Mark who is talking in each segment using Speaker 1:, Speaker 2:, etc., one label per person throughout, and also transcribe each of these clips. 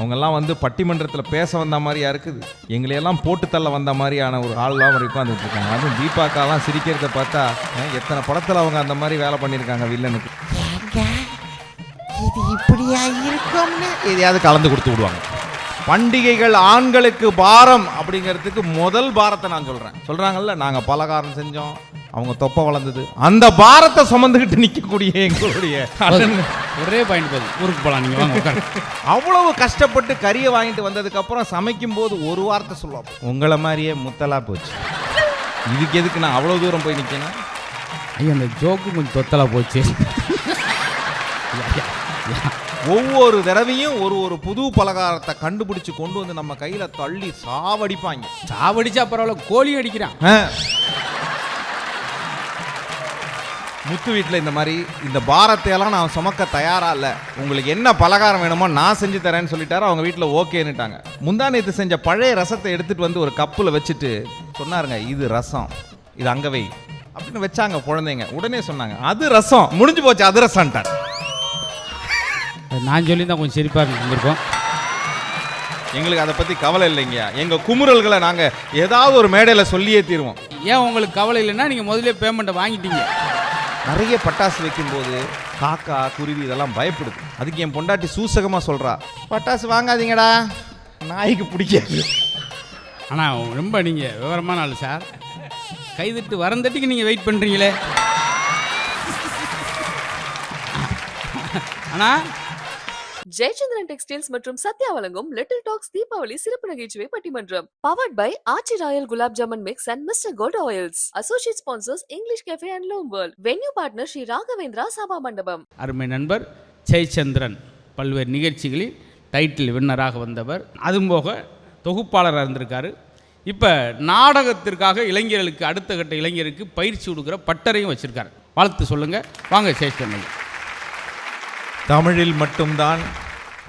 Speaker 1: அவங்கெல்லாம் வந்து பட்டிமன்றத்தில் பேச வந்த மாதிரியா இருக்குது. எங்களையெல்லாம் போட்டு தள்ள வந்த மாதிரியான ஒரு ஆள்லாம் ஒரு உட்காந்துட்டு இருக்காங்க அதுவும் தீபாக்காலாம் சிரிக்கிறத பார்த்தா எத்தனை படத்தில் அவங்க அந்த மாதிரி வேலை பண்ணியிருக்காங்க வில்லனுக்கு.
Speaker 2: இது இப்படியா இருக்கும்னு?
Speaker 1: எதையாவது கலந்து கொடுத்து விடுவாங்க. பண்டிகைகள் ஆண்களுக்கு பாரம் அப்படிங்கிறதுக்கு முதல் பாரத்தை நான் சொல்றேன். சொல்றாங்கல்ல நாங்க பலகாரம் செஞ்சோம் அவங்க தொப்பை வளர்ந்தது. அந்த பாரத்தை சுமந்துக்கிட்டு நிற்கக்கூடிய எங்களுடைய.
Speaker 3: ஒரே பாயிண்ட் போதும். ஊருக்கு போகலாம் நீங்கள்
Speaker 1: அவ்வளவு கஷ்டப்பட்டு கறியை வாங்கிட்டு வந்ததுக்கு அப்புறம் சமைக்கும் போது ஒரு வார்த்தை சொல்லுவோம் உங்களை மாதிரியே முத்தலா போச்சு. இதுக்கு எதுக்கு நான் அவ்வளவு தூரம் போய் நிக்கணும்
Speaker 3: ஐயா அந்த ஜோக்கு கொஞ்சம் தொத்தலா போச்சு.
Speaker 1: ஒவ்வொரு தடவையும் ஒரு ஒரு புது பலகாரத்தை கண்டுபிடிச்சு கொண்டு வந்து நம்ம கையில தள்ளி சாவடிப்பாங்க.
Speaker 3: சாவடிச்சா பரவாயில்ல கோழியும் அடிக்கிறான்.
Speaker 1: ஆ. முத்து வீட்டில் இந்த மாதிரி இந்த பாரத்தை எல்லாம் நான் சுமக்க தயாரா இல்லை. உங்களுக்கு என்ன பலகாரம் வேணுமோ நான் செஞ்சு தரேன்னு சொல்லிட்டாரு அவங்க வீட்டில் ஓகேன்னுட்டாங்க. முந்தா நேத்து செஞ்ச பழைய ரசத்தை எடுத்துட்டு வந்து ஒரு கப்பில் வச்சுட்டு சொன்னாருங்க இது ரசம். இது அங்க வை. அப்படின்னு வச்சாங்க குழந்தைங்க. உடனே சொன்னாங்க அது ரசம். முடிஞ்சு போச்சு அது ரசம்ட்டார்.
Speaker 3: நான் சொல்லி தான் கொஞ்சம் சிரிப்பாக இருந்திருக்கோம்.
Speaker 1: எங்களுக்கு அதை பத்தி கவலை இல்லைங்க. எங்க குமுறல்களை நாங்க ஏதாவது ஒரு மேடையில சொல்லியே தீருவோம்.
Speaker 3: ஏன் உங்களுக்கு கவலை இல்லைன்னா நீங்கள் முதல்ல பேமெண்ட்டை வாங்கிட்டீங்க.
Speaker 1: நிறைய பட்டாசு வைக்கும்போது காக்கா குருவி இதெல்லாம் பயப்படுது. அதுக்கு என் பொண்டாட்டி சூசகமாக சொல்றா பட்டாசு வாங்காதீங்கடா. நாய்க்கு பிடிக்காது.
Speaker 3: ஆனால் ரொம்ப நீங்கள் விவரமான ஆள் சார். கைதட்டு வரந்தட்டிக்கு நீங்கள் வெயிட் பண்ணுறீங்களே ஆனால்
Speaker 4: ஜெயச்சந்திரன் டெக்ஸ்டைல்ஸ் மற்றும் சத்யா வழங்கும் லிட்டில் டாக்ஸ் தீபாவளி சிறப்பு நகைச்சுவை பட்டிமன்றம். Powered by Aachi royal gulab jamun mix and Mister Gold oils associate sponsors English cafe and loom world venue partner Shri Raghavendra Sabha Mandapam
Speaker 3: அருமை நண்பர் ஜெயச்சந்திரன் பல்வேறு நிகழ்ச்சிகளில் டைட்டில் வின்னராக வந்தவர். அதுவும் போக தொகுப்பாளராக இருந்திருக்காரு. இப்போ நாடகத்திற்காக இளைஞர்களுக்கு அடுத்த கட்ட இளைஞருக்கு பயிற்சி கொடுக்குற பட்டறையும் வச்சுருக்காரு. வாழ்த்து சொல்லுங்கள் வாங்க ஜெயச்சந்திரன்.
Speaker 1: தமிழில் மட்டும்தான்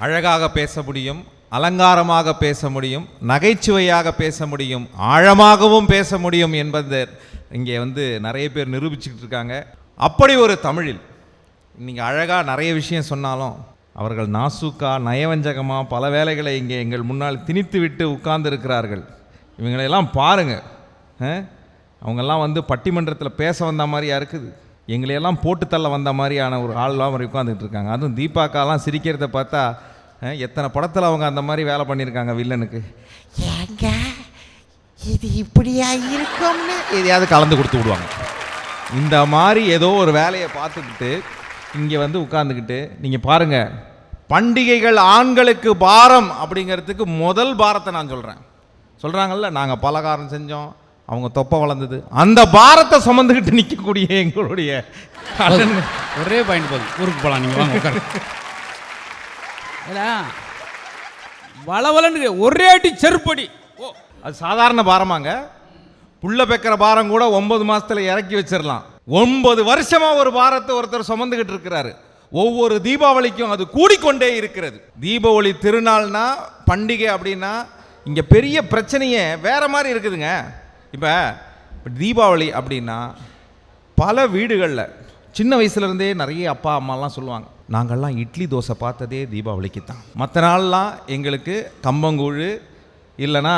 Speaker 1: அழகாக பேச முடியும் அலங்காரமாக பேச முடியும் நகைச்சுவையாக பேச முடியும் ஆழமாகவும் பேச முடியும் என்பதை இங்கே வந்து நிறைய பேர் நிரூபிச்சுக்கிட்டு இருக்காங்க. அப்படி ஒரு தமிழில் நீங்கள் அழகாக நிறைய விஷயம் சொன்னாலும் அவர்கள் நாசுக்கா நயவஞ்சகமாக பல வேலைகளை இங்கே எங்கள் முன்னால் திணித்து விட்டு உட்கார்ந்துருக்கிறார்கள். இவங்களையெல்லாம் பாருங்கள் அவங்கெல்லாம் வந்து பட்டிமன்றத்தில் பேச வந்த மாதிரியா இருக்குது. எங்களையெல்லாம் போட்டு தள்ள வந்த மாதிரியான ஒரு ஆள்லாம் மாதிரி உட்காந்துட்டு இருக்காங்க. அதுவும் தீபாக்காலாம் சிரிக்கிறத பார்த்தா எத்தனை படத்தில் அவங்க அந்த மாதிரி வேலை பண்ணியிருக்காங்க வில்லனுக்கு.
Speaker 2: ஏங்க இது இப்படியா இருக்கும்னு?
Speaker 1: எதையாவது கலந்து கொடுத்து விடுவாங்க. இந்த மாதிரி ஏதோ ஒரு வேலையை பார்த்துக்கிட்டு இங்கே வந்து உட்காந்துக்கிட்டு நீங்கள் பாருங்கள் பண்டிகைகள் ஆண்களுக்கு பாரம் அப்படிங்கிறதுக்கு முதல் பாரத்தை நான் சொல்கிறேன் சொல்கிறாங்கல்ல நாங்கள் பலகாரம் செஞ்சோம் அவங்க தொப்பை வளர்ந்தது. அந்த பாரத்தை சுமந்துக்கிட்டு நிற்கக்கூடிய எங்களுடைய.
Speaker 3: ஒரே பாயிண்ட் போதும். ஊருக்கு போகலாம் நீங்கள் ஏடா வளவலன்னு ஒரே அடி செருப்படி. ஓ.
Speaker 1: அது சாதாரண பாரமாங்க. புள்ள பெக்கிற பாரம் கூட ஒன்பது மாசத்துல இறக்கி வச்சிடலாம் ஒன்பது வருஷமா ஒரு பாரத்தை ஒருத்தர் சுமந்துகிட்டு இருக்கிறாரு. ஒவ்வொரு தீபாவளிக்கும் அது கூடிக்கொண்டே இருக்கிறது. தீபாவளி திருநாள்னா பண்டிகை அப்படின்னா இங்க பெரிய பிரச்சனையே வேற மாதிரி இருக்குதுங்க. இப்போ தீபாவளி அப்படின்னா பல வீடுகளில் சின்ன வயசுலேருந்தே நிறைய அப்பா அம்மாலாம் சொல்லுவாங்க நாங்கள்லாம் இட்லி தோசை பார்த்ததே தீபாவளிக்கு தான். மற்ற நாள்லாம் எங்களுக்கு கம்பங்கூழ் இல்லைன்னா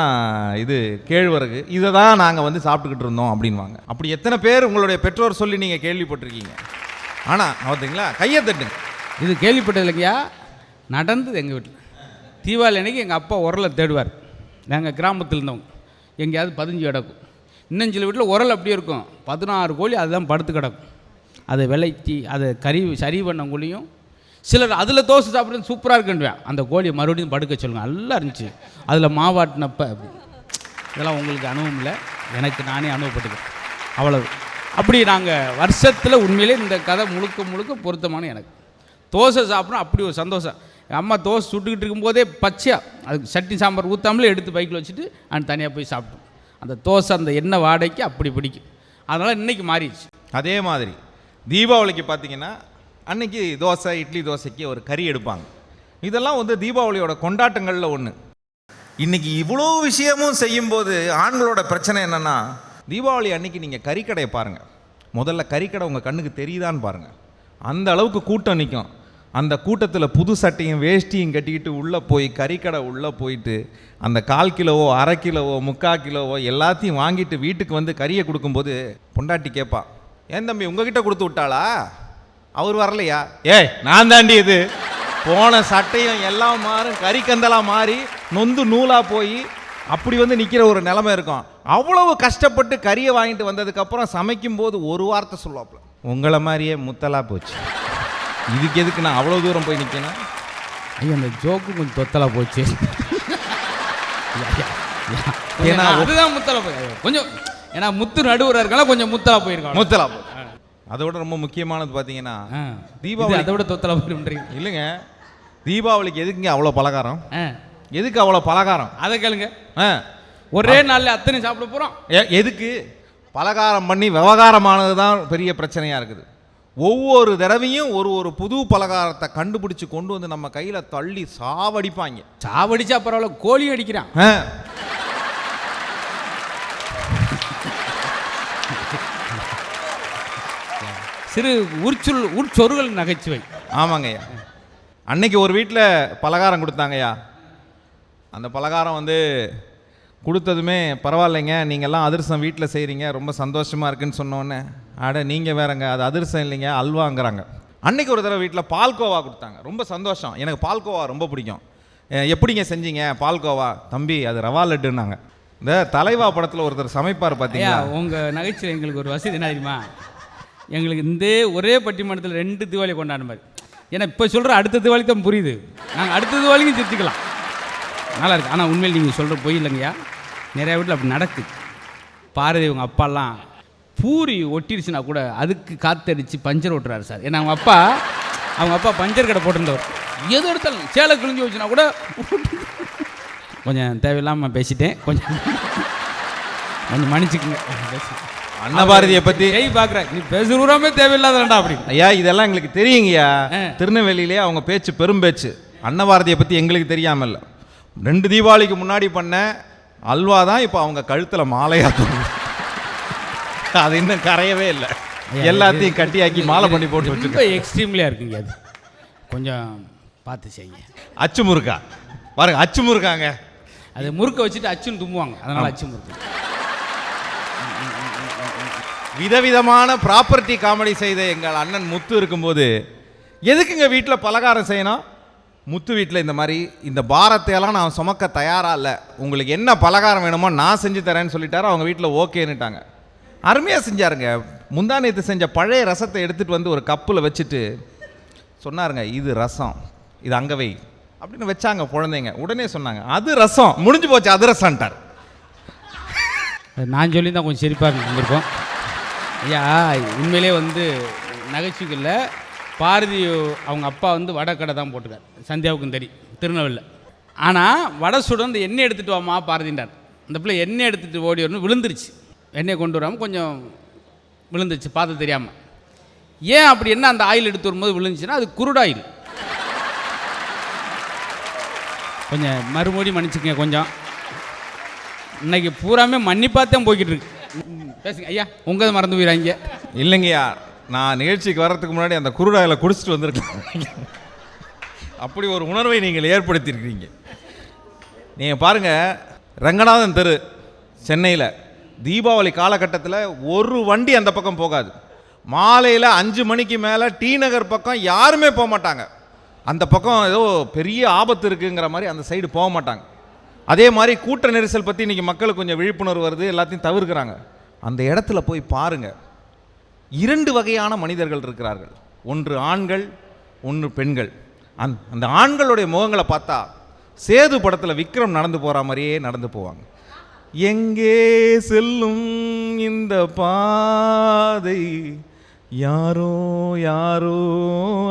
Speaker 1: இது கேழ்வரகு இதை தான் நாங்கள் வந்து சாப்பிட்டுக்கிட்டு இருந்தோம் அப்படின்வாங்க அப்படி எத்தனை பேர் உங்களுடைய பெற்றோர் சொல்லி நீங்கள் கேள்விப்பட்டிருக்கீங்க. ஆனால் பார்த்தீங்களா கையை தட்டுங்க.
Speaker 3: இது கேள்விப்பட்டது இல்லைங்கய்யா? நடந்தது எங்கள் வீட்டில் தீபாவளி அன்னைக்கு எங்கள் அப்பா உரலை தேடுவார். நாங்கள் கிராமத்தில் இருந்தவங்க. எங்கேயாவது பதிஞ்சு கிடக்கும். இன்னும் சில வீட்டில் உரல் அப்படியே இருக்கும். பதினாறு கோழி அதுதான் படுத்து கிடக்கும். அதை விளைச்சி அதை கறி சரி பண்ணக்குள்ளேயும் சிலர் அதில் தோசை சாப்பிட்றது சூப்பராக இருக்குன்னுவேன். அந்த கோழியை மறுபடியும் படுக்க சொல்லுங்கள் நல்லா இருந்துச்சு. அதில் மாவாட்டினப்ப அப்படி இதெல்லாம் உங்களுக்கு அனுபவம் இல்லை. எனக்கு நானே அனுபவப்பட்டுக்கிறேன். அவ்வளவு. அப்படி நாங்கள் வருஷத்தில் உண்மையிலே இந்த கதை முழுக்க முழுக்க பொருத்தமான எனக்கு. தோசை சாப்பிட்றோம் அப்படி ஒரு சந்தோஷம். அம்மா தோசை சுட்டுக்கிட்டு இருக்கும்போதே பச்சையாக அதுக்கு சட்னி சாம்பார் ஊற்றாமலே எடுத்து பைக்கில் வச்சுட்டு அண்ட் தனியாக போய் சாப்பிட்டோம் அந்த தோசை அந்த எண்ணெய் வாடகைக்கு அப்படி பிடிக்கும். அதனால் இன்றைக்கி மாறிடுச்சு.
Speaker 1: அதே மாதிரி தீபாவளிக்கு பார்த்தீங்கன்னா அன்றைக்கி தோசை இட்லி தோசைக்கு ஒரு கறி எடுப்பாங்க. இதெல்லாம் வந்து தீபாவளியோட கொண்டாட்டங்களில் ஒன்று இன்னைக்கு இவ்வளோ விஷயமும் செய்யும்போது ஆண்களோட பிரச்சனை என்னன்னா தீபாவளி அன்னைக்கு நீங்கள் கறிக்கடையை பாருங்கள் முதல்ல கறிக்கடை உங்கள் கண்ணுக்கு தெரியுதான்னு பாருங்கள் அந்த அளவுக்கு கூட்டம் நிற்கும் அந்த கூட்டத்தில் புது சட்டையும் வேஷ்டியும் கட்டிக்கிட்டு உள்ளே போய் கறிக்கடை உள்ளே போயிட்டு அந்த கால் கிலோவோ அரை கிலோவோ முக்கால் கிலோவோ எல்லாத்தையும் வாங்கிட்டு வீட்டுக்கு வந்து கறியை கொடுக்கும்போது பொண்டாட்டி கேட்பா ஏன் தம்பி உங்ககிட்ட கொடுத்து விட்டாளா? அவர் வரலையா? ஏய் நான் தாண்டி இது. போன சட்டையும் எல்லாம் மாறும் கறிக்கந்தலாக மாறி நொந்து நூலாக போய் அப்படி வந்து நிற்கிற ஒரு நிலமை இருக்கும். அவ்வளவு கஷ்டப்பட்டு கறியை வாங்கிட்டு வந்ததுக்கப்புறம் சமைக்கும்போது ஒரு வார்த்தை சொல்லுவாப்புல உங்களை மாதிரியே முத்தலாக போச்சு. இதுக்கு எதுக்கு நான் அவ்வளோ தூரம் போய் நிற்கணும்
Speaker 3: ஐயா அந்த ஜோக்கு கொஞ்சம் தொத்தலா போச்சு.
Speaker 1: ஏன்னா
Speaker 3: அதுதான் முத்தலா போய் கொஞ்சம் ஏன்னா முத்து நடுவுற இருக்கலாம் கொஞ்சம் முத்தலா போயிருக்காங்க.
Speaker 1: முத்தலா போச்சு அதோட ரொம்ப முக்கியமானது பார்த்தீங்கன்னா
Speaker 3: தீபாவளி அதை விட தொத்தலா போயிருன்றீங்க
Speaker 1: இல்லைங்க தீபாவளிக்கு எதுக்குங்க அவ்வளோ பலகாரம்? எதுக்கு அவ்வளோ பலகாரம்?
Speaker 3: அதை கேளுங்க. ஒரே நாள்ல அத்தனை சாப்பிட போறோம்.
Speaker 1: எ- எதுக்கு? பலகாரம் பண்ணி விவகாரமானது தான் பெரிய பிரச்சனையாக இருக்குது. ஒவ்வொரு தடவையும் ஒரு ஒரு புது பலகாரத்தை கண்டுபிடிச்சு கொண்டு வந்து நம்ம கையில் தள்ளி சாவடிப்பாங்க.
Speaker 3: சாவடிச்சா பரவாயில்ல கோழி அடிக்கிறான். சிறு உற்சொல் உற்சொருகள் நகைச்சுவை.
Speaker 1: ஆமாங்கய்யா அன்னைக்கு ஒரு வீட்டில் பலகாரம் கொடுத்தாங்கய்யா அந்த பலகாரம் வந்து கொடுத்ததுமே பரவாயில்லைங்க நீங்கள்லாம் அதிரசம் வீட்டில் செய்கிறீங்க ரொம்ப சந்தோஷமாக இருக்குன்னு சொன்னோன்னே. அட நீங்கள் வேறங்க அது அதிர்சம் இல்லைங்க அல்வாங்கிறாங்க. அன்னைக்கு ஒரு தடவை வீட்டில் பால்கோவா கொடுத்தாங்க. ரொம்ப சந்தோஷம். எனக்கு பால்கோவா ரொம்ப பிடிக்கும். எப்படிங்க செஞ்சீங்க பால்கோவா தம்பி அது ரவா லட்டுன்னாங்க. இந்த தலைவா படத்தில் ஒருத்தர் சமைப்பார்
Speaker 3: பார்த்தீங்க
Speaker 1: பார்த்தீங்களா
Speaker 3: உங்க நகைச்சுவை எங்களுக்கு ஒரு வசதி என்ன தெரியுமா? எங்களுக்கு இந்த ஒரே பட்டிமன்றத்தில் ரெண்டு தீபாவளி கொண்டாடும் மாதிரி ஏன்னா இப்போ சொல்கிற அடுத்த தீபாவளி தான் புரியுது. நாங்கள் அடுத்த தீபாவளிக்கும் சிரிச்சுக்கலாம் நல்லா இருக்குது ஆனால் உண்மையில் நீங்கள் சொல்கிற பொய் இல்லைங்கய்யா. நிறையா வீட்டில் அப்படி நடக்குது பாரதி உங்கள் அப்பாலாம் பூரி ஒட்டிடுச்சுன்னா கூட அதுக்கு காத்தடிச்சு பஞ்சர் ஓட்டுறாரு சார். ஏன்னா அவங்க அப்பா அவங்க அப்பா பஞ்சர் கடை போட்டிருந்தவர். எது எடுத்தாலும் சேலை கிழிஞ்சு வச்சுனா கூட கொஞ்சம் தேவையில்லாமல் பேசிட்டேன். கொஞ்சம் கொஞ்சம் மன்னிச்சுக்குங்க.
Speaker 1: அன்னபாரதியை பற்றி
Speaker 3: ஜெய் பார்க்குற நீ பேசுறூராமே தேவையில்லாதடா அப்படி
Speaker 1: ஐயா இதெல்லாம் எங்களுக்கு தெரியுங்கய்யா. திருநெல்வேலியிலே அவங்க பேச்சு பெரும் பேச்சு அன்னபாரதியை பற்றி எங்களுக்கு தெரியாமல் இல்லை ரெண்டு தீபாவளிக்கு முன்னாடி பண்ண அல்வா தான் இப்போ அவங்க கழுத்தில் மாலையா தொங்குது. அது இன்னும் கரையவே இல்லை. எல்லாத்தையும் கட்டியாக்கி மாலை பண்ணி போட்டு
Speaker 3: ரொம்ப
Speaker 1: வச்சுருக்கேன்.
Speaker 3: எக்ஸ்ட்ரீம்லியாக இருக்குங்க அது. கொஞ்சம் பார்த்து செய்யுங்க.
Speaker 1: அச்சு முறுக்கா. பாருங்க அச்சு முறுக்காங்க.
Speaker 3: அது முறுக்க வச்சுட்டு அச்சுன்னு தும்புவாங்க. அதனால அச்சு முறுக்கு.
Speaker 1: விதவிதமான ப்ராப்பர்ட்டி காமெடி செய்த எங்கள் அண்ணன் முத்து இருக்கும்போது எதுக்குங்க வீட்டில் பலகாரம் செய்யணும்? முத்து வீட்டில் இந்த மாதிரி இந்த பாரத்தையெல்லாம் நான் சுமக்க தயாராக இல்லை. உங்களுக்கு என்ன பலகாரம் வேணுமோ நான் செஞ்சு தரேன்னு சொல்லிட்டாரு. அவங்க வீட்டில் ஓகேன்னுட்டாங்க. அருமையாக செஞ்சாருங்க. முந்தா செஞ்ச பழைய ரசத்தை எடுத்துகிட்டு வந்து ஒரு கப்பில் வச்சுட்டு சொன்னாருங்க இது ரசம். இது அங்கே வை. அப்படின்னு வச்சாங்க குழந்தைங்க. உடனே சொன்னாங்க அது ரசம். முடிஞ்சு போச்சு அது ரசம்ட்டார்.
Speaker 3: நான் சொல்லி தான் கொஞ்சம் சிரிப்பாக இருந்திருக்கோம் ஐயா உண்மையிலே வந்து நகைச்சுவையில் பாரதி அவங்க அப்பா வந்து வடை கடை தான் போட்டுக்கார் சந்தியாவுக்கும் தெரி திருநெல்வேலியில் ஆனால் வடை சுட அந்த எண்ணெய் எடுத்துகிட்டு வாமா பாரதின்றார். அந்த பிள்ளை எண்ணெய் எடுத்துகிட்டு ஓடி வரணும் விழுந்துருச்சு. எண்ணெய் கொண்டு வராமல் கொஞ்சம் விழுந்துச்சு பார்த்து தெரியாமல் ஏன் அப்படி என்ன அந்த ஆயில் எடுத்து வரும்போது விழுந்துச்சுன்னா அது குருடாயில். கொஞ்சம் மறுமொழி மன்னிச்சுக்கங்க கொஞ்சம். இன்னைக்கு பூராமே மன்னிப்பாத்தான் போய்கிட்டு இருக்கு பேசுங்க ஐயா உங்கள் மறந்து போயிடாங்க
Speaker 1: இல்லைங்கய்யா நான் நிகழ்ச்சிக்கு வர்றதுக்கு முன்னாடி அந்த குருடாயில் குடிச்சிட்டு வந்திருக்கேன். அப்படி ஒரு உணர்வை நீங்கள் ஏற்படுத்தியிருக்கிறீங்க. நீங்கள் பாருங்கள் ரங்கநாதன் தெரு சென்னையில். தீபாவளி காலகட்டத்தில் ஒரு வண்டி அந்த பக்கம் போகாது. மாலையில் அஞ்சு மணிக்கு மேலே டி நகர் பக்கம் யாருமே போக மாட்டாங்க. அந்த பக்கம் ஏதோ பெரிய ஆபத்து இருக்குங்கிற மாதிரி அந்த சைடு போக மாட்டாங்க. அதே மாதிரி கூட்ட நெரிசல் பற்றி இன்றைக்கி மக்களுக்கு கொஞ்சம் விழிப்புணர்வு வருது எல்லாத்தையும் தவிர்க்கிறாங்க. அந்த இடத்துல போய் பாருங்கள் இரண்டு வகையான மனிதர்கள் இருக்கிறார்கள். ஒன்று ஆண்கள் ஒன்று பெண்கள். அந் அந்த ஆண்களுடைய முகங்களை பார்த்தா சேது படத்தில் விக்ரம் நடந்து போகிற மாதிரியே நடந்து போவாங்க. எங்கே செல்லும் இந்த பாதை? யாரோ யாரோ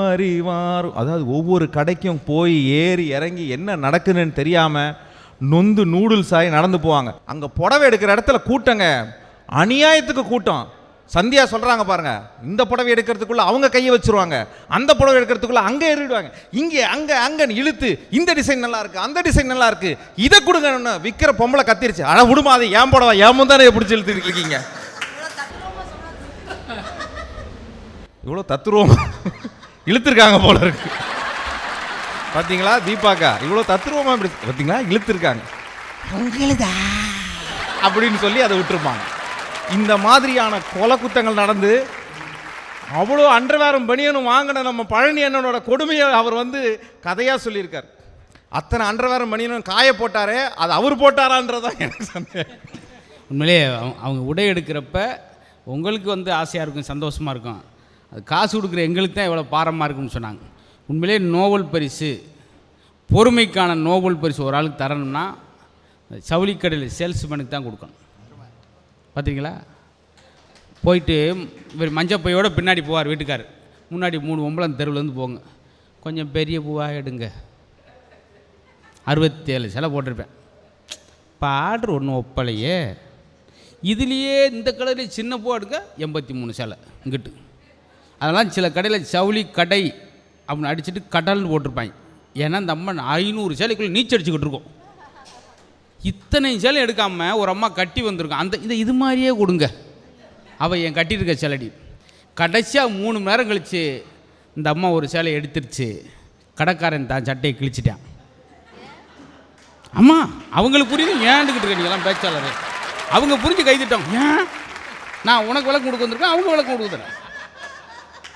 Speaker 1: அறிவாரோ. அதாவது ஒவ்வொரு கடைக்கும் போய் ஏறி இறங்கி என்ன நடக்குதுன்னு தெரியாமல் நொந்து நூடுல்ஸ் ஆகி நடந்து போவாங்க. அங்கே புடவை எடுக்கிற இடத்துல கூட்டங்க. அநியாயத்துக்கு கூட்டம். சந்தியா சொல்றாங்க பாருங்க இந்த புடவை எடுக்கிறதுக்குள்ள அவங்க கையை வச்சிருவாங்க அந்த புடவை எடுக்கிறதுக்குள்ள அங்கே ஏறிடுவாங்க. இங்கே அங்க அங்கன்னு இழுத்து இந்த டிசைன் நல்லா இருக்கு அந்த டிசைன் நல்லா இருக்கு இதை கொடுங்கன்னு விற்கிற பொம்பளை கத்திருச்சு. அட விடுமா அது ஏன் புடவை ஏன் முந்தானே பிடிச்சி இழுத்துட்டு இருக்கீங்க? இவ்வளோ தத்துருவம் இழுத்துருக்காங்க போல இருக்கு. பாத்தீங்களா தீபாக்கா? இவ்வளோ தத்துருவமா இப்படி பாத்தீங்களா இழுத்துருக்காங்க. அப்படின்னு சொல்லி அதை விட்டுருப்பாங்க. இந்த மாதிரியான கொலை குத்தங்கள் நடந்து அவ்வளோ அன்றவேரம் பனியனும் வாங்கின நம்ம பழனி அண்ணனோட கொடுமையை அவர் வந்து கதையாக சொல்லியிருக்கார். அத்தனை அன்றவேரம் பனியனும் காய போட்டாரே அது அவர் போட்டாரான்றதான் எனக்கு சந்தேகம்.
Speaker 3: உண்மையிலேயே அவங்க- அவங்க உடை எடுக்கிறப்ப உங்களுக்கு வந்து ஆசையாக இருக்கும் சந்தோஷமாக இருக்கும். அது காசு கொடுக்குற எங்களுக்கு தான் எவ்வளோ பாரமாக இருக்கும்னு சொன்னாங்க. உண்மையிலே நோபல் பரிசு பொறுமைக்கான நோபல் பரிசு ஒரு ஆளுக்கு தரணும்னா சவுளிக்கடையில் சேல்ஸ்மேனுக்கு தான் கொடுக்கணும். பார்த்தீங்களா போயிட்டு இவர் மஞ்சப்பையோட பின்னாடி போவார் வீட்டுக்கார். முன்னாடி மூணு ஒம்பளம் தெருவுலேருந்து போங்க. கொஞ்சம் பெரிய பூவாக எடுங்க. அறுபத்தேழு சிலை போட்டிருப்பேன். இப்போ ஆர்டர் ஒன்றும் ஒப்பலையே. இதுலேயே இந்த கடையில் சின்ன பூ எடுங்க எண்பத்தி மூணு சிலை. இங்கிட்டு. அதெல்லாம் சில கடையில் சவுளி கடை அப்படின்னு அடிச்சுட்டு கடல்னு போட்டிருப்பாங்க. ஏன்னா இந்த அம்மா ஐநூறு சேலைக்குள்ளே நீச்சடிச்சுக்கிட்டு இருக்கோம். இத்தனை சேலை எடுக்காமல் ஒரு அம்மா கட்டி வந்திருக்கும் அந்த இந்த இது மாதிரியே கொடுங்க. அவள் என் கட்டியிருக்க சேலடி. கடைசியாக மூணு மணி நேரம் கழிச்சு இந்த அம்மா ஒரு சேலை எடுத்துருச்சு. கடைக்காரன் தான் சட்டையை கிழிச்சிட்டான். அம்மா அவங்களுக்கு புரியுது ஏன்டுக்கிட்டு இருக்க நீங்களாம் பேச்சாளர்? அவங்க புரிஞ்சு கைதிட்டோம் ஏன்? நான் உனக்கு விளக்கம் கொடுக்க வந்திருக்கேன் அவங்க விளக்கம் கொடுக்குறேன்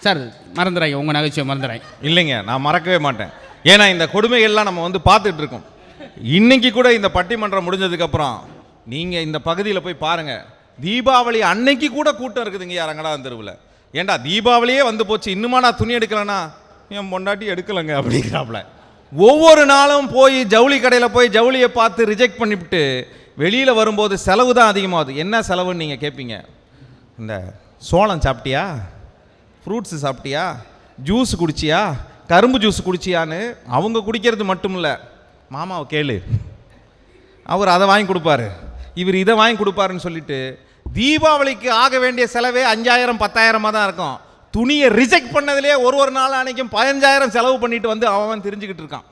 Speaker 3: சார் மறந்துடாங்க உங்கள் நகைச்சுவை மறந்துடாங்க
Speaker 1: இல்லைங்க நான் மறக்கவே மாட்டேன். ஏன்னா இந்த கொடுமைகள்லாம் நம்ம வந்து பார்த்துட்டு இருக்கோம். இன்னைக்கு கூட இந்த பட்டிமன்றம் முடிஞ்சதுக்கப்புறம் நீங்கள் இந்த பகுதியில் போய் பாருங்க. தீபாவளி அன்னைக்கு கூட கூட்டம் இருக்குதுங்க யாரங்கடா தெருவில். ஏன்டா தீபாவளியே வந்து போச்சு. இன்னுமா நான் துணி எடுக்கலனா? என் பொண்டாட்டி எடுக்கலைங்க அப்படிங்கிறாப்புல ஒவ்வொரு நாளும் போய் ஜவுளி கடையில் போய் ஜவுளியை பார்த்து ரிஜெக்ட் பண்ணிவிட்டு வெளியில் வரும்போது செலவு தான் அதிகமாகுது என்ன செலவுன்னு நீங்கள் கேட்பீங்க இந்த சோளம் சாப்பிட்டியா? ஃப்ரூட்ஸு சாப்பிட்டியா? ஜூஸ் குடிச்சியா? கரும்பு ஜூஸ் குடிச்சியான்னு அவங்க குடிக்கிறது மட்டும் இல்லை. மாமாவை கேளு. அவர் அதை வாங்கி கொடுப்பாரு. இவர் இதை வாங்கி கொடுப்பாருன்னு சொல்லிட்டு தீபாவளிக்கு ஆக வேண்டிய செலவே அஞ்சாயிரம் பத்தாயிரமாக தான் இருக்கும். துணியை ரிஜெக்ட் பண்ணதுலேயே ஒரு ஒரு நாள் அன்றைக்கும் பதினஞ்சாயிரம் செலவு பண்ணிட்டு வந்து அவன் தெரிஞ்சுக்கிட்டு இருக்கான்.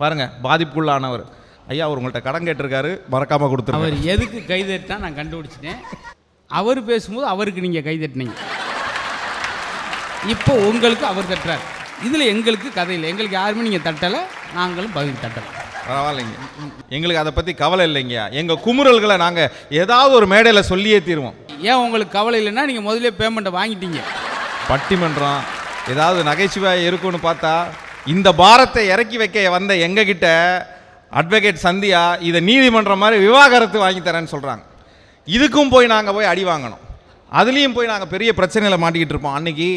Speaker 1: பாருங்க பாதிப்புக்குள்ளானவர். ஐயா அவர் உங்கள்கிட்ட கடன் கேட்டிருக்காரு மறக்காமல் கொடுத்துருவார்
Speaker 3: அவர் எதுக்கு கைதட்டினா நான் கண்டுபிடிச்சிட்டேன். அவர் பேசும்போது அவருக்கு நீங்கள் கைதட்டினீங்க. இப்போ உங்களுக்கு அவர் தட்டுறார். இதில் எங்களுக்கு கதை இல்லை. எங்களுக்கு யாருமே நீங்கள் தட்டலை நாங்களும் பதில் தட்டலை.
Speaker 1: பரவாயில்லைங்க. எங்களுக்கு அதை பற்றி கவலை இல்லைங்க. எங்கள் குமுறல்களை நாங்கள் ஏதாவது ஒரு மேடையில் சொல்லியே தீருவோம்.
Speaker 3: ஏன் உங்களுக்கு கவலை இல்லைன்னா நீங்கள் முதல்ல பேமெண்ட்டை வாங்கிட்டீங்க.
Speaker 1: பட்டிமன்றம் ஏதாவது நகைச்சுவையாக இருக்கும்னு பார்த்தா இந்த பாரத்தை இறக்கி வைக்க வந்த எங்ககிட்ட அட்வொகேட் சந்தியா இதை நீதிமன்றம் மாதிரி விவாகரத்து வாங்கி தரேன்னு சொல்கிறாங்க இதுக்கும் போய் நாங்கள் போய் அடி வாங்கணும். அதுலேயும் போய் நாங்கள் பெரிய பிரச்சனையில் மாட்டிக்கிட்டு இருப்போம் அன்னைக்கு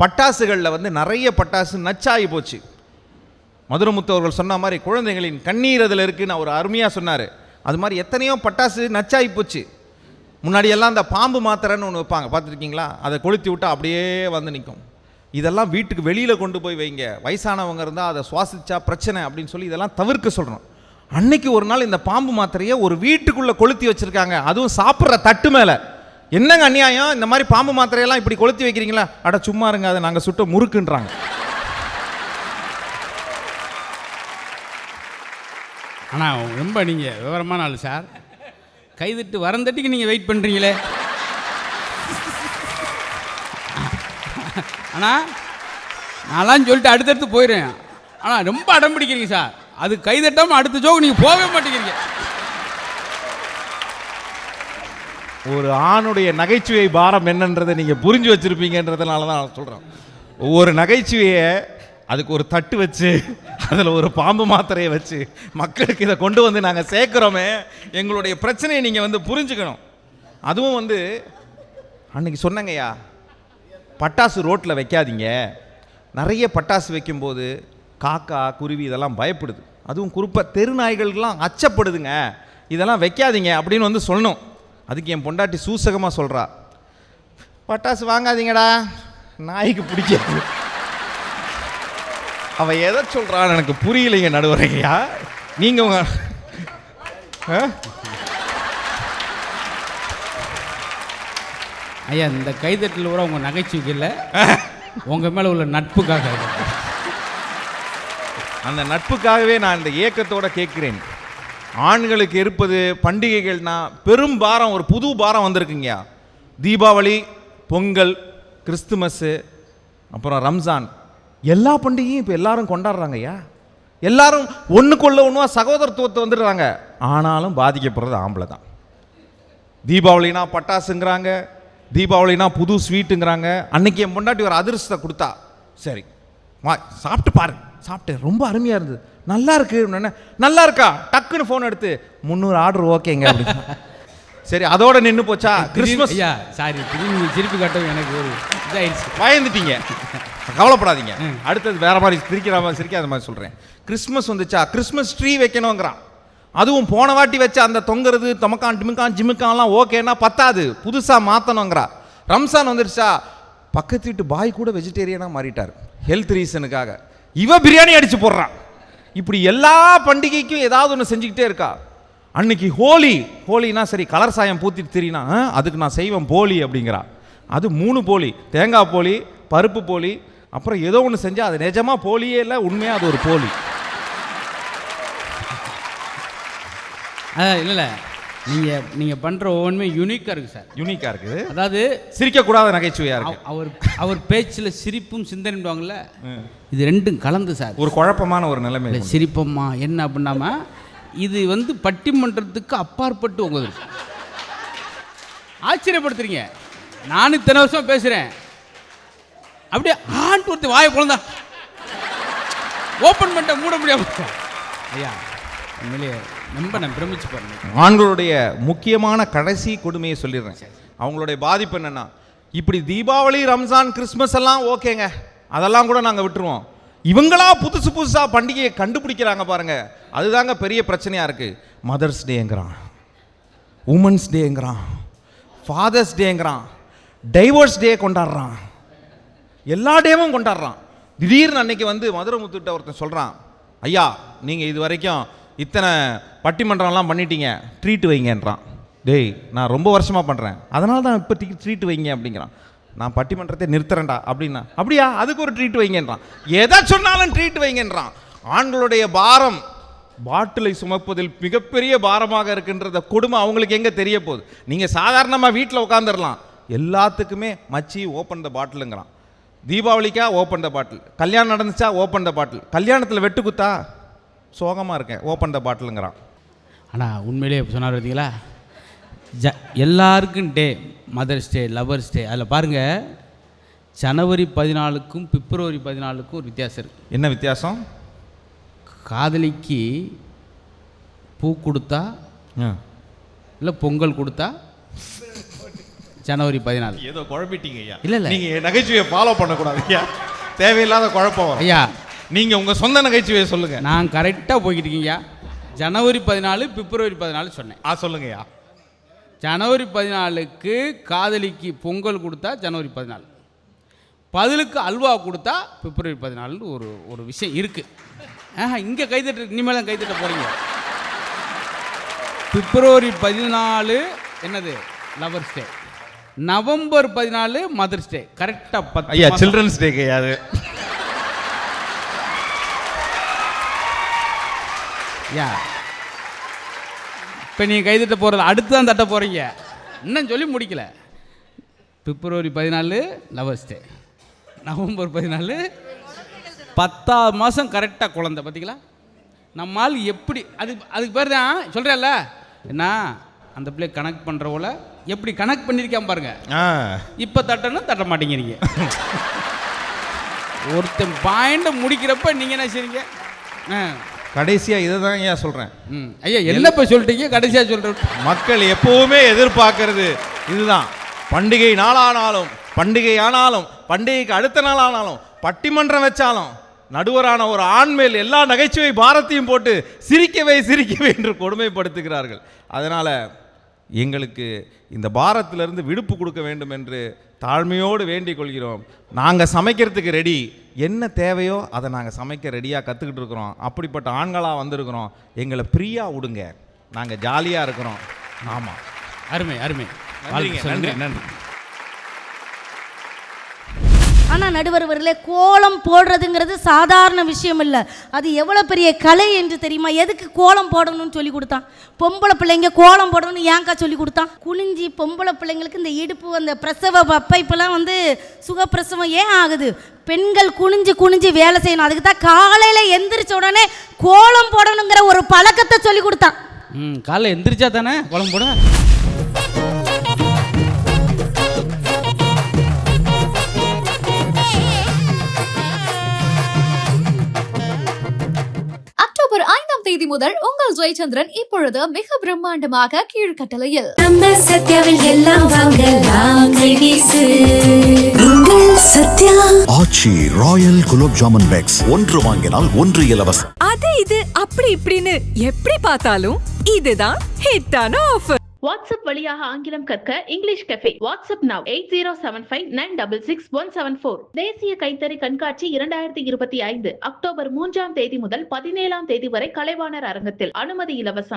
Speaker 1: பட்டாசுகளில் வந்து நிறைய பட்டாசு நச்சாகி போச்சு. மதுரமுத்து அவர்கள் சொன்ன மாதிரி குழந்தைகளின் கண்ணீர் அதில் இருக்குன்னு அவர் அருமையாக சொன்னார். அது மாதிரி எத்தனையோ பட்டாசு நச்சாகி போச்சு. முன்னாடியெல்லாம் அந்த பாம்பு மாத்திரைன்னு ஒன்று வைப்பாங்க. பார்த்துருக்கீங்களா? அதை கொளுத்தி விட்டா அப்படியே வந்து நிற்கும் இதெல்லாம் வீட்டுக்கு வெளியில் கொண்டு போய் வைங்க. வயசானவங்க இருந்தால் அதை சுவாசிச்சா பிரச்சனை அப்படின்னு சொல்லி இதெல்லாம் தவிர்க்க சொல்கிறோம் அன்னைக்கு ஒரு நாள் இந்த பாம்பு மாத்திரையை ஒரு வீட்டுக்குள்ளே கொளுத்தி வச்சுருக்காங்க. அதுவும் சாப்பிட்ற தட்டு மேலே. என்னங்க அநியாயம்? இந்த மாதிரி பாம்பு மாத்திரையெல்லாம் இப்படி கொளுத்தி வைக்கிறீங்களா? அட சும்மா இருங்க அதை நாங்கள் சுட்ட முறுக்குன்றாங்க.
Speaker 3: ஆனால் ரொம்ப நீங்கள் விவரமான ஆள் சார். கைதட்டு வரந்தட்டிக்கு நீங்கள் வெயிட் பண்ணுறீங்களே ஆனால் நான்லாம் சொல்லிட்டு அடுத்தடுத்து போயிடுறேன் ஆனால் ரொம்ப அடம் பிடிக்கிறீங்க சார். அது கைதட்டாமல் அடுத்த ஜோக்கு நீங்கள் போகவே மாட்டேங்கிறீங்க.
Speaker 1: ஒரு ஆணுடைய நகைச்சுவை பாரம் என்னன்றதை நீங்கள் புரிஞ்சு வச்சுருப்பீங்கன்றதுனால தான் நான் சொல்கிறேன் ஒவ்வொரு நகைச்சுவையை அதுக்கு ஒரு தட்டு வச்சு அதில் ஒரு பாம்பு மாத்திரையை வச்சு மக்களுக்கு இதை கொண்டு வந்து நாங்கள் சேர்க்குறோமே எங்களுடைய பிரச்சனையை நீங்கள் வந்து புரிஞ்சுக்கணும். அதுவும் வந்து அன்னைக்கு சொன்னங்கய்யா பட்டாசு ரோட்டில் வைக்காதீங்க. நிறைய பட்டாசு வைக்கும்போது காக்கா குருவி இதெல்லாம் பயப்படுது. அதுவும் குறிப்பாக தெருநாய்களுக்கெல்லாம் அச்சப்படுதுங்க. இதெல்லாம் வைக்காதீங்க அப்படின்னு வந்து சொல்லணும். அதுக்கு என் பொண்டாட்டி சூசகமாக சொல்கிறா பட்டாசு வாங்காதீங்கடா நாய்க்கு பிடிக்காது. அவ எதை சொல்கிறான்னு எனக்கு புரியலைங்க நடுவரையா. நீங்கள் உங்க ஆ?
Speaker 3: ஐயா இந்த கைதட்டில் கூட உங்கள் நகைச்சுவைக்கு இல்லை. உங்கள் மேலே உள்ள நட்புக்காக.
Speaker 1: அந்த நட்புக்காகவே நான் இந்த ஏக்கத்தோட கேட்கிறேன். ஆண்களுக்கு இருப்பது பண்டிகைகள்னா பெரும் பாரம் ஒரு புது பாரம் வந்திருக்குங்கய்யா தீபாவளி பொங்கல் கிறிஸ்துமஸ்ஸு அப்புறம் ரம்ஜான். எல்லா பண்டிகையும் இப்போ எல்லாரும் கொண்டாடுறாங்கய்யா எல்லாரும் ஒன்றுக்குள்ள ஒன்றுவா சகோதரத்துவத்தை வந்துடுறாங்க. ஆனாலும் பாதிக்கப்படுறது ஆம்பளை தான். தீபாவளினா பட்டாசுங்கிறாங்க தீபாவளினா புது ஸ்வீட்டுங்கிறாங்க. அன்னைக்கு என் பொண்டாட்டி ஒரு அதிர்ஷ்டத்தை கொடுத்தா சரி வா சாப்பிட்டு பாரு. சாப்பிட்டேன் ரொம்ப அருமையாக இருந்தது. நல்லா இருக்கு நல்லா இருக்கா? டக்குன்னு ஃபோன் எடுத்து முந்நூறு ஆர்டர் ஓகேங்க அப்படின்னு. சரி அதோட நின்று போச்சா? கிறிஸ்மஸ்
Speaker 3: ஐயா சாரி திடீர்னு சிரிப்பு காட்டும் எனக்கு ஒரு இதாயிடுச்சு.
Speaker 1: பயந்துட்டீங்க. கவலைப்படாதீங்க. அடுத்தது வேற மாதிரி சிரிக்கிற மாதிரி சிரிக்காத மாதிரி சொல்றேன். கிறிஸ்மஸ் வந்துச்சா? கிறிஸ்மஸ் ட்ரீ வைக்கணுங்கிறான். அதுவும் போன வாட்டி வச்ச அந்த தொங்குறது தமக்கான் டிமுக்கான் ஜிமுக்கான்லாம் ஓகேன்னா பத்தாது. புதுசா மாத்தணுங்கிறா ரம்சான் வந்துருச்சா? பக்கத்து வீட்டு பாய் கூட வெஜிடேரியனா மாறிட்டார். ஹெல்த் ரீசனுக்காக இவ பிரியாணி அடிச்சு போடுறான். இப்படி எல்லா பண்டிகைக்கும் ஏதாவது ஒன்று செஞ்சுக்கிட்டே இருக்கா. அன்னைக்கு ஹோலி ஹோலினா சரி கலர் சாயம் பூத்திட்டு தெரியினா அதுக்கு நான் செய்வேன் போலி அப்படிங்கிறா. அது மூணு போலி தேங்காய் போலி பருப்பு போலி அப்புறம் ஏதோ ஒன்று செஞ்சால் அது நிஜமா போலியே இல்லை உண்மையாக அது ஒரு போலி.
Speaker 3: அதான் இல்லை இல்லை. நீங்கள் நீங்கள் பண்ணுற ஒவ்வொன்றுமே யூனிக்காக இருக்குது சார்
Speaker 1: யூனிக்காக இருக்குது
Speaker 3: அதாவது
Speaker 1: சிரிக்கக்கூடாத நகைச்சுவையாக இருக்கு.
Speaker 3: அவ- அவர் அவர் பேச்சில் சிரிப்பும் சிந்தனைவாங்கல்ல இது ரெண்டும் கலந்து சார்
Speaker 1: ஒரு குழப்பமான ஒரு நிலைமை
Speaker 3: சிரிப்பம்மா என்ன அப்படின்னாம இது வந்து பட்டிமன்றத்துக்கு அப்பாற்பட்டு உங்கள் ஆச்சரியப்படுத்துறீங்க. நானும் இத்தனை வருஷம் பேசுகிறேன் அப்படியே ஆண்டு ஒருத்தி வாய பிறந்தா ஓப்பன் பண்ணிட்ட மூட முடியாது ஐயா உண்மையிலேயே ரொம்ப நான் பிரமிச்சு பாருங்க
Speaker 1: ஆண்களுடைய முக்கியமான கடைசி கொடுமையை சொல்லிடுறேன். அவங்களுடைய பாதிப்பு என்னன்னா இப்படி தீபாவளி ரம்ஜான் கிறிஸ்மஸ் எல்லாம் ஓகேங்க. அதெல்லாம் கூட நாங்கள் விட்டுருவோம். இவங்களா புதுசு புதுசாக பண்டிகையை கண்டுபிடிக்கிறாங்க பாருங்க. அதுதாங்க பெரிய பிரச்சனையாக இருக்குது மதர்ஸ் டேங்கிறான் உமன்ஸ் டேங்கிறான் ஃபாதர்ஸ் டேங்கிறான் டைவர்ஸ் டே கொண்டாடுறான். எல்லா டேவும் கொண்டாடுறான். திடீர்னு அன்னைக்கு வந்து மதுரை முத்துக்கிட்ட ஒருத்தன் சொல்கிறான் ஐயா நீங்கள் இது வரைக்கும் இத்தனை பட்டிமன்றம்லாம் பண்ணிட்டீங்க ட்ரீட் வைங்கன்றான். டேய் நான் ரொம்ப வருஷமாக பண்ணுறேன் அதனால தான் இப்போ ட்ரீட் வைங்க அப்படிங்கிறான். நான் பட்டிமன்றத்தை நிறுத்துறேன்டா அப்படின்னா. அப்படியா? அதுக்கு ஒரு ட்ரீட் வைங்கன்றான். எதை சொன்னாலும் ட்ரீட் வைங்கன்றான். ஆண்களுடைய பாரம் பாட்டிலை சுமப்பதில் மிகப்பெரிய பாரமாக இருக்கின்றத கொடுமை அவங்களுக்கு எங்கே தெரிய போகுது? நீங்கள் சாதாரணமாக வீட்டில் உட்காந்துடலாம் எல்லாத்துக்குமே மச்சி ஓப்பன் த பாட்டிலுங்கிறான் தீபாவளிக்கா ஓப்பன் த பாட்டில் கல்யாணம் நடந்துச்சா ஓப்பன் த பாட்டில் கல்யாணத்தில் வெட்டு குத்தா? சோகமாக இருக்கேன் ஓப்பன் த பாட்டிலுங்கிறான்
Speaker 3: ஆனால் உண்மையிலேயே சொன்னார் பார்த்தீங்களா ஜ எல்லாருக்கும் டே மதர்ஸ் டே லவர்ஸ் டே அதில் பாருங்கள் ஜனவரி பதினாலுக்கும் பிப்ரவரி பதினாலுக்கும் ஒரு வித்தியாசம் இருக்குது
Speaker 1: என்ன வித்தியாசம்?
Speaker 3: காதலிக்கு பூ கொடுத்தா இல்லை பொங்கல் கொடுத்தா ஜனவரி பதினாலு.
Speaker 1: ஏதோ குழப்பிட்டீங்க ஐயா.
Speaker 3: இல்ல, இல்ல.
Speaker 1: நீங்கள் நகைச்சுவையை ஃபாலோ பண்ணக்கூடாது ஐயா. தேவையில்லாத குழப்பம்
Speaker 3: ஐயா.
Speaker 1: நீங்கள் உங்கள் சொந்த நகைச்சுவையை சொல்லுங்கள்
Speaker 3: நான் கரெக்டாக போய்கிட்டு இருக்கீங்க ஜனவரி பதினாலு பிப்ரவரி பதினாலு சொன்னேன்.
Speaker 1: ஆ சொல்லுங்கய்யா
Speaker 3: ஜனவரி பதினாலுக்கு காதலிக்கு பொங்கல் கொடுத்தா ஜனவரி பதினாலு. பதிலுக்கு அல்வா கொடுத்தா பிப்ரவரி பதினாலுன்னு ஒரு ஒரு விஷயம் இருக்குது ஆஹா இங்கே கைத்தட்டு இனிமேல் தான் கைத்தட்ட போகிறீங்க பிப்ரவரி பதினாலு என்னது? லவர்ஸ் டே நவம்பர் பதினாலு மதர்ஸ் டே கரெக்டாக பத்து
Speaker 1: ஐயா. சில்ட்ரன்ஸ் டேக்கு ஐயா அது.
Speaker 3: யா இப்போ நீங்கள் கைதட்ட போகிறது அடுத்து தான் தட்ட போகிறீங்க இன்னும் சொல்லி முடிக்கல. பிப்ரவரி பதினாலு லவர்ஸ் டே நவம்பர் பதினாலு பத்தாவது மாதம் கரெக்டாக குழந்தை பார்த்தீங்களா நம்மால் எப்படி அது அதுக்கு பேர் தான் சொல்கிறேன்ல என்ன அந்த பிள்ளை கனெக்ட் பண்ணுறவள எப்படி கனெக்ட் பண்ணியிருக்கான் பாருங்க. இப்போ தட்டணும் தட்ட மாட்டேங்கிறீங்க. ஒருத்தன் பாயிண்ட முடிக்கிறப்ப நீங்கள் என்ன செய்றீங்க? ஆ.
Speaker 1: கடைசியாக இதை தான் ஐயா சொல்கிறேன்
Speaker 3: ம். ஐயா என்ன இப்போ சொல்லிட்டீங்க? கடைசியாக சொல்கிறேன்
Speaker 1: மக்கள் எப்பவுமே எதிர்பார்க்கறது இதுதான். பண்டிகை நாளானாலும் பண்டிகை ஆனாலும் பண்டிகைக்கு அடுத்த நாள் ஆனாலும் பட்டிமன்றம் வச்சாலும் நடுவரான ஒரு ஆண் மேல் எல்லா நகைச்சுவை பாரத்தையும் போட்டு சிரிக்கவே சிரிக்கவே என்று கொடுமைப்படுத்துகிறார்கள். அதனால எங்களுக்கு இந்த பாரத்திலிருந்து விடுப்பு கொடுக்க வேண்டும் என்று தாழ்மையோடு வேண்டிக் கொள்கிறோம். நாங்கள் சமைக்கிறதுக்கு ரெடி என்ன தேவையோ அதை நாங்கள் சமைக்க ரெடியாக கற்றுக்கிட்டு இருக்கிறோம். அப்படிப்பட்ட ஆண்களாக வந்திருக்கிறோம். எங்களை ஃப்ரீயாக விடுங்க. நாங்கள் ஜாலியாக இருக்கிறோம். ஆமாம்
Speaker 3: அருமை அருமை.
Speaker 1: நன்றி. நன்றி.
Speaker 5: ஆனால் நடுவர் அவர்களே கோலம் போடுறதுங்கிறது சாதாரண விஷயம் இல்லை. அது எவ்வளோ பெரிய கலை என்று தெரியுமா? எதுக்கு கோலம் போடணும்னு சொல்லி கொடுத்தான்? பொம்பளை பிள்ளைங்க கோலம் போடணும்னு ஏன்க்கா சொல்லி கொடுத்தான்? குனிஞ்சி பொம்பளை பிள்ளைங்களுக்கு இந்த இடுப்பு அந்த பிரசவ பப்பைப்பெல்லாம் வந்து சுகப்பிரசவம் ஏன் ஆகுது? பெண்கள் குனிஞ்சு குனிஞ்சு வேலை செய்யணும். அதுக்கு தான் காலையில் எந்திரிச்ச உடனே கோலம் போடணுங்கிற ஒரு பழக்கத்தை சொல்லி கொடுத்தான்.
Speaker 3: ம் காலைல எந்திரிச்சா தானே கோலம் போட
Speaker 6: முதல் உங்கள் ஜெயச்சந்திரன் இப்பொழுது மிக பிரம்மாண்டமாக கீழ்கட்டளையில்.
Speaker 7: நம்ம சத்யாவில் எல்லாம் Sathya.
Speaker 8: Aachi royal gulab jamun packs. ஒன்று வாங்கினால் ஒன்று இலவசம்.
Speaker 7: அது இது அப்படி இப்படின்னு எப்படி பார்த்தாலும் இதுதான் ஹிட்டான ஆஃபர்
Speaker 9: வாட்ஸ்அப் வழியாக ஆங்கிலம் கற்க English cafe WhatsApp now eight zero seven five nine double six one seven four தேசிய கைத்தறி கண்காட்சி இரண்டாயிரத்தி இருபத்தி ஐந்து அக்டோபர் மூன்றாம் தேதி முதல் பதினேழாம் தேதி வரை கலைவாணர் அரங்கத்தில். அனுமதி இலவசம்.